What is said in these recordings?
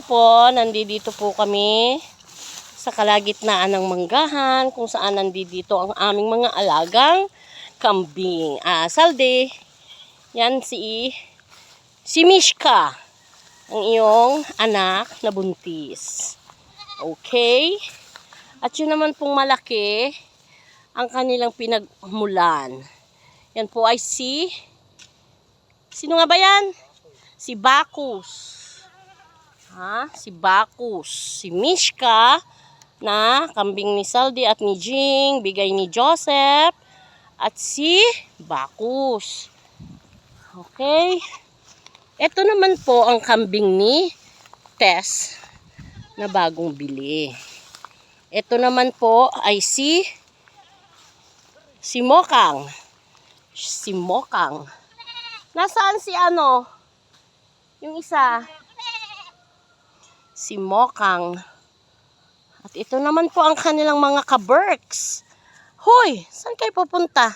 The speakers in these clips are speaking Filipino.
po, nandito po kami sa kalagitnaan ng manggahan kung saan nandito ang aming mga alagang kambing. Ah, Salde, yan si si Mishka, ang iyong anak na buntis. Okay? At yun naman pong malaki ang kanilang pinagmulan. Yan po ay si Sino nga ba yan? Si Bacchus. Ha? Si Bacchus. Si Mishka na kambing ni Saldi at ni Jing, bigay ni Joseph. At si Bacchus. Okay? Ito naman po ang kambing ni Tess na bagong bili. Ito naman po ay si si Mokang. Si Mokang. Nasaan si ano? Yung isa. Si Mokang. At ito naman po ang kanilang mga kaberks. Hoy, saan kayo pupunta?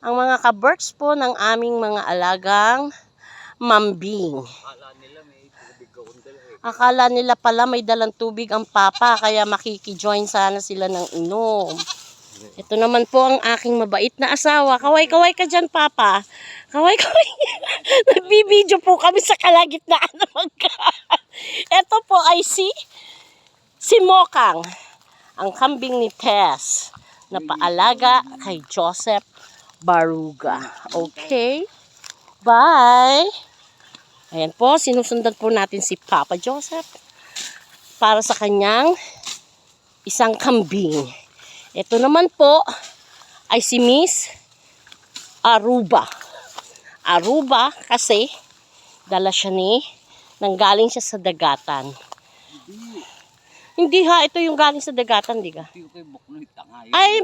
Ang mga kaberks po ng aming mga alagang mambing. Akala nila pala may dalang tubig ang papa, kaya makikijoin sana sila ng inom. Ito naman po ang aking mabait na asawa. Kaway-kaway ka dyan, Papa. Kaway-kaway. Nagbibideo po kami sa kalagitnaan ng magkahan. Ito po ay si si Mokang, ang kambing ni Tess na paalaga kay Joseph Baruga. Okay? Bye! Ayan po, sinusundan po natin si Papa Joseph para sa kanyang isang kambing. Ito naman po ay si Miss Aruba. Aruba kasi dala siya ni nanggaling siya sa dagatan. Hindi ha, ito yung galing sa dagatan, di ka? Hindi ko kayo buknoy tanga. Ay,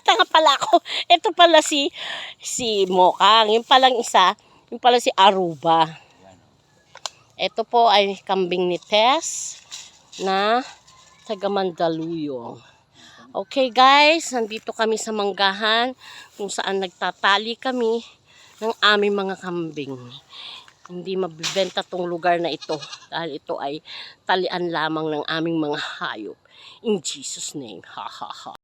tanga pala ako. Ito pala si si Mokang. Yung palang isa, yung pala si Aruba. Ito po ay kambing ni Tess na taga Mandaluyong. Okay guys, nandito kami sa manggahan kung saan nagtatali kami ng aming mga kambing. Hindi mabibenta tong lugar na ito dahil ito ay talian lamang ng aming mga hayop. In Jesus name, ha ha ha.